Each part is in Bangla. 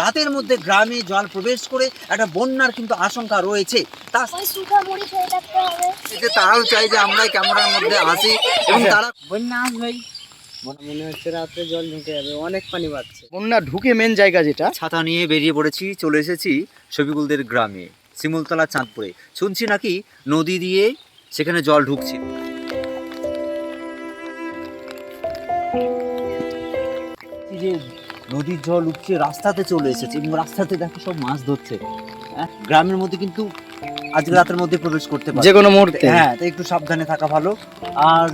রাতের মধ্যে গ্রামে জল প্রবেশ করে একটা বন্যার কিন্তু আশঙ্কা রয়েছে। তারাও চাই যে আমরা ক্যামেরার মধ্যে আসি এবং তারা বন্যা আসবেই। মনে হচ্ছে রাত্রে জল ঢুকে যাবে অনেক পানি বাড়ছে। বন্যা ঢুকে মেন জায়গা যেটা। ছাতা নিয়ে বেরিয়ে পড়েছি চলে এসেছি শফিকুলদের গ্রামে শিমুলতলা চাঁদপুরে। শুনছি নাকি নদী দিয়ে সেখানে জল ঢুকছে। যে নদীর জল উঠছে রাস্তাতে চলে এসেছে এবং রাস্তাতে দেখো সব মাছ ধরছে। হ্যাঁ, গ্রামের মধ্যে কিন্তু আজকে রাতের মধ্যে প্রবেশ করতে পারে যে কোনো মুহূর্তে। হ্যাঁ তাই একটু সাবধানে থাকা ভালো। আর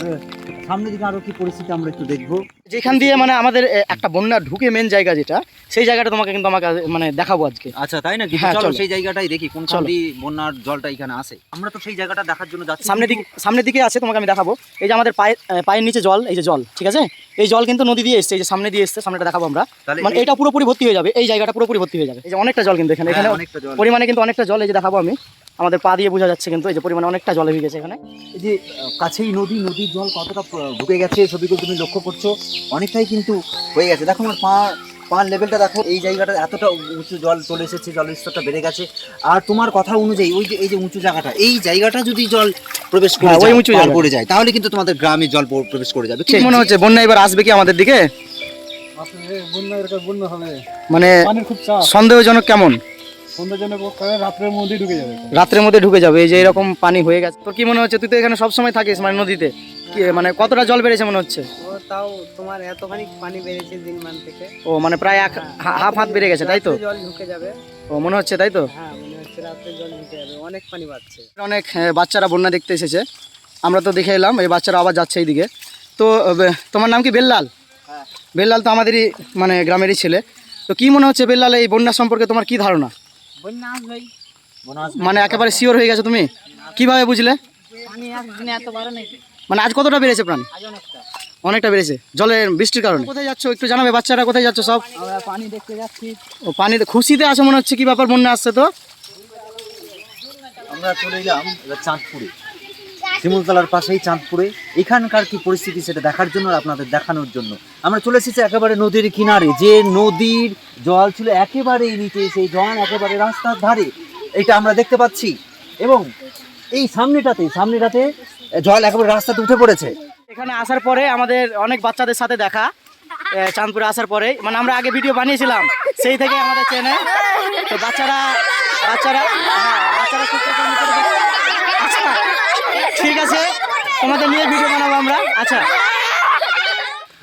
সামনের দিকে আরও কি পরিস্থিতি আমরা একটু দেখব। যেখান দিয়ে মানে আমাদের একটা বন্যা ঢুকে মেন জায়গা যেটা সেই জায়গাটা তোমাকে কিন্তু আমাকে মানে দেখাবো আজকে। আচ্ছা তাই নাকি? হ্যাঁ, চলো। সেই জায়গাটাই দেখি কোন চলো। বন্যার জলটা এখানে আসে আমরা তো সেই জায়গাটা দেখার জন্য যাচ্ছি সামনের দিকে সামনের দিকে আছে তোমাকে আমি দেখাবো। এই যে আমাদের পায়ের পায়ের নিচে জল এই যে জল ঠিক আছে? এই জল কিন্তু নদী দিয়ে এসছে এই যে সামনে দিয়ে এসছে সামনেটা দেখাবো আমরা। মানে এটা পুরোপুরি ভর্তি হয়ে যাবে এই জায়গাটা পুরোপুরি ভর্তি হয়ে যাবে। এই যে অনেকটা জল কিন্তু এখানে হ্যাঁ, এখানে অনেকটা জল। পরিমাণে কিন্তু অনেকটা জল এই যে দেখাবো আমি। আমাদের পা দিয়ে বোঝা যাচ্ছে কিন্তু এই যে পরিমাণে অনেকটা জল গেছে এখানে। এই যে কাছেই নদী নদীর জল কতটা ঢুকে গেছে ছবিগুলো তুমি লক্ষ্য করছ? অনেকটাই কিন্তু হয়ে গেছে। দেখো আমার পা পার লেভেলটা দেখো এই জায়গাটা এতটা উঁচু জল চলে এসেছে জলের স্তরটা বেড়ে গেছে। আর তোমার কথা অনুযায়ী ওই যে এই যে উঁচু জায়গাটা এই জায়গাটা যদি জল প্রবেশ করে হ্যাঁ, ওই উঁচু জল পড়ে যায় তাহলে কিন্তু তোমাদের গ্রামে জল প্রবেশ করে যাবে। ঠিক মনে হচ্ছে বন্যা এবার আসবে কি আমাদের দিকে? মানে সন্দেহজনক কেমন? রাত্রের মধ্যে ঢুকে যাবে। রাত্রের মধ্যে ঢুকে যাবে এই যে এরকম পানি হয়ে গেছে। তোর কি মনে হচ্ছে? তুই তো এখানে সবসময় থাকিস মানে নদীতে। কি মানে কতটা জল বেড়েছে মনে হচ্ছে? ও তাও তোমার এতখানি পানি বেড়েছে দিন মান থেকে। ও মানে প্রায় এক হাফ হাত বেড়ে গেছে তাই তো? জল ঢুকে যাবে। ও মনে হচ্ছে তাই তো? হ্যাঁ মনে হচ্ছে রাত্রে জল ঢুকে যাবে অনেক পানি বাড়ছে। অনেক বাচ্চারা বন্যা দেখতে এসেছে। আমরা তো দেখে এলাম এই বাচ্চারা আবার যাচ্ছে এইদিকে। তো তোমার নাম কি? বেল্লাল? হ্যাঁ। বেল্লাল তো আমাদেরই মানে গ্রামেরই ছেলে। তো কি মনে হচ্ছে বেল্লাল এই বন্যা সম্পর্কে তোমার কি ধারণা? মনে একেবারে শিওর হয়ে গেছে তুমি? কীভাবে বুঝলে? মানে আজ কতটা বেড়েছে প্রাণ? অনেকটা। অনেকটা বেড়েছে। জলের বৃষ্টির কারণে। কোথায় যাচ্ছ একটু জানাবে বাচ্চারা কোথায় যাচ্ছ সব? পানি দেখতে যাচ্ছি। ও পানিতে খুশিতে আছে মনে হচ্ছে কি ব্যাপার মনে আসছে তো? আমরা চলে যাম এবার চাঁদপুরে। শিমুলতলার পাশেই চাঁদপুরে। এখানকার কি পরিস্থিতি সেটা দেখার জন্য আপনাদের দেখানোর জন্য? আমরা চলে এসেছি একেবারে নদীর কিনারে। যে নদীর জল ছিল একেবারেই নিচে, সেই জল একেবারে রাস্তার ধারে। এটা আমরা দেখতে পাচ্ছি। এবং এই সামনেটাতে সামনেটাতে জল একেবারে রাস্তাতে উঠে পড়েছে। এখানে আসার পরে আমাদের অনেক বাচ্চাদের সাথে দেখা। চাঁদপুরে আসার পরে। মানে আমরা আগে ভিডিও বানিয়েছিলাম, সেই থেকে আমাদের চেনে। তো বাচ্চারা বাচ্চারা হ্যাঁ, বাচ্চারা। আচ্ছা ঠিক আছে তোমাদের নিয়ে ভিডিও বানাবো আমরা। আচ্ছা।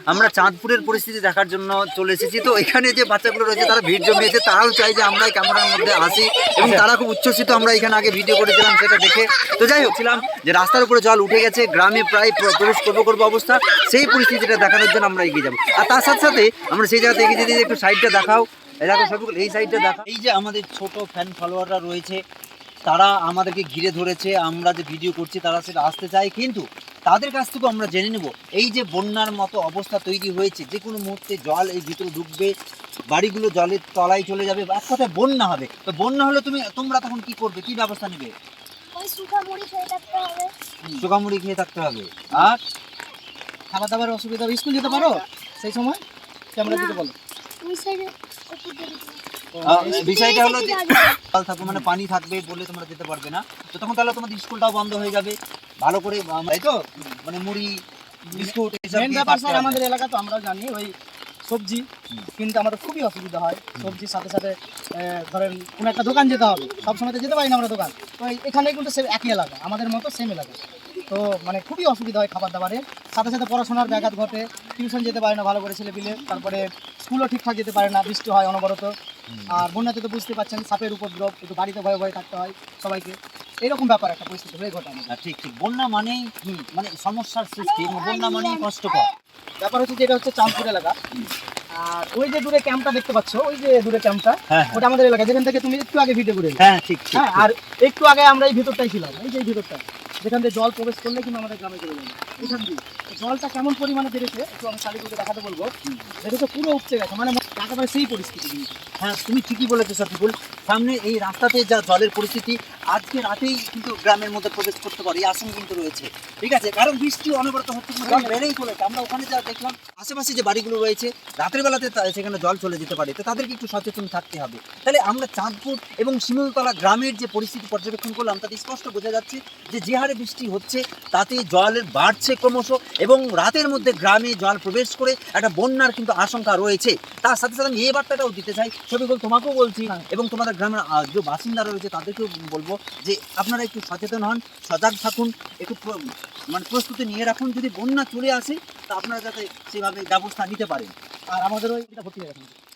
আমরা চাঁদপুরের পরিস্থিতি দেখার জন্য চলে এসেছি। তো এখানে যে বাচ্চাগুলো রয়েছে তারা ভিড় জমিয়েছে তারাও চাই যে আমরা এই ক্যামেরার মধ্যে আসি এবং তারা খুব উচ্ছ্বসিত আমরা এখানে আগে ভিডিও করেছিলাম সেটা দেখে। তো যাই হোক ছিলাম যে রাস্তার উপরে জল উঠে গেছে গ্রামে প্রায় প্র- প্রবেশ করব করব অবস্থা। সেই পরিস্থিতিটা দেখানোর জন্য আমরা এগিয়ে যাব। আর তার সাথে সাথে আমরা সেই জায়গাতে এগিয়ে যেতে একটু সাইডটা দেখাও। এই দেখো সবগুলো এই সাইডটা দেখাও এই যে আমাদের ছোট ফ্যান ফলোয়াররা রয়েছে তারা আমাদেরকে ঘিরে ধরেছে আমরা যে ভিডিও করছি তারা সেটা আসতে চায় কিন্তু তাদের কাছ থেকেও আমরা জেনে নেব এই যে বন্যার মতো অবস্থা তৈরি হয়েছে যে কোনো মুহূর্তে জল এই ভিতরে ঢুকবে বাড়িগুলো জলের তলায় চলে যাবে এক কথায় বন্যা হবে। তো বন্যা হলে তুমি তোমরা তখন কি করবে কি ব্যবস্থা নেবে? ওই মুড়ি খেয়ে থাকতে হবে। চোখামুড়ি খেয়ে থাকতে হবে। আর খাবার দাবার অসুবিধা হবে স্কুল যেতে পারো? সেই সময়? ক্যামেরা দিতে বলো। বিষয়টা হলো যে জল থাকবে মানে পানি থাকবে বলে তোমরা যেতে পারবে না। তো তখন তাহলে তোমাদের স্কুলটাও বন্ধ হয়ে যাবে। ভালো করে তাই তো? মানে মুড়ি বিস্কুট মেন ব্যাপার স্যার আমাদের এলাকা তো আমরাও জানি ওই সবজি কিনতে আমাদের খুবই অসুবিধা হয়। সবজির সাথে সাথে ধরেন কোনো একটা দোকান যেতে হবে। সবসময় তো যেতে পারি না আমরা দোকান। তো এখানে কিন্তু সে একই এলাকা আমাদের মতো সেম এলাকা। তো মানে খুবই অসুবিধা হয় খাবার দাবারের সাথে সাথে পড়াশোনার ব্যাঘাত ঘটে টিউশন যেতে পারে না ভালো করে ছেলে পিলে তারপরে স্কুলও ঠিকঠাক যেতে পারে না বৃষ্টি হয় অনবরত। আর বন্যাতে তো বুঝতে পারছেন সাপের উপদ্রব একটু বাড়িতে ভয়ে ভয়ে থাকতে হয় সবাইকে। এরকম ব্যাপার একটা পরিস্থিতি হয়ে ঘটে আমাদের। হ্যাঁ, ঠিক ঠিক। বন্যা মানেই মানে সমস্যার সৃষ্টি বন্যা মানেই কষ্টকর। ব্যাপার হচ্ছে যেটা হচ্ছে চাঁদপুর এলাকা। আর ওই যে দূরে ক্যাম্পটা দেখতে পাচ্ছ ওই যে দূরে ক্যাম্পটা হ্যাঁ ওটা আমাদের এলাকা। যেখান থেকে তুমি একটু আগে ভিডিও করে হ্যাঁ ঠিক হ্যাঁ আর একটু আগে আমরা এই ভিতরটাই ছিলাম এই যে ভিতরটা। যেখান থেকে জল প্রবেশ করলে কিন্তু আমাদের গ্রামে চলে যাবে এখান দিয়ে। জলটা কেমন পরিমাণে বেড়েছে একটু আমি শালিগুলোকে দেখাতে বলব। দেখেছ পুরো উপচে গেছে মানে একেবারে সেই পরিস্থিতি কিন্তু। হ্যাঁ তুমি ঠিকই বলেছ সফিকুল সামনে এই রাস্তাতে যা জলের পরিস্থিতি, আজকে রাতেই কিন্তু গ্রামের মধ্যে প্রবেশ করতে পারে, এই আশঙ্কা কিন্তু রয়েছে। ঠিক আছে? কারণ বৃষ্টি অনবরত হচ্ছে জল বেড়েই চলেছে। আমরা ওখানে যা দেখলাম আশেপাশে যে বাড়িগুলো রয়েছে রাতের বেলাতে সেখানে জল চলে যেতে পারে তো তাদেরকে একটু সচেতন থাকতে হবে। তাহলে আমরা চাঁদপুর এবং শিমুলতলা গ্রামের যে পরিস্থিতি পর্যবেক্ষণ করলাম তাতে স্পষ্ট বোঝা যাচ্ছে যে যে হারে বৃষ্টি হচ্ছে তাতে জলের বাড়ছে ক্রমশ এবং রাতের মধ্যে গ্রামে জল প্রবেশ করে একটা বন্যার কিন্তু আশঙ্কা রয়েছে। তার সাথে সাথে আমি এই বার্তাটাও দিতে চাই। ছবিগুলো তোমাকেও বলছি এবং তোমাদের গ্রামের যে বাসিন্দারা রয়েছে তাদেরকেও বলব যে আপনারা একটু সচেতন হন সজাগ থাকুন একটু মানে প্রস্তুতি নিয়ে রাখুন। যদি বন্যা চলে আসে তা আপনারা যাতে সেভাবে ব্যবস্থা নিতে পারেন। আর আমাদের ওই এটা ভর্তি হয়ে গেছে।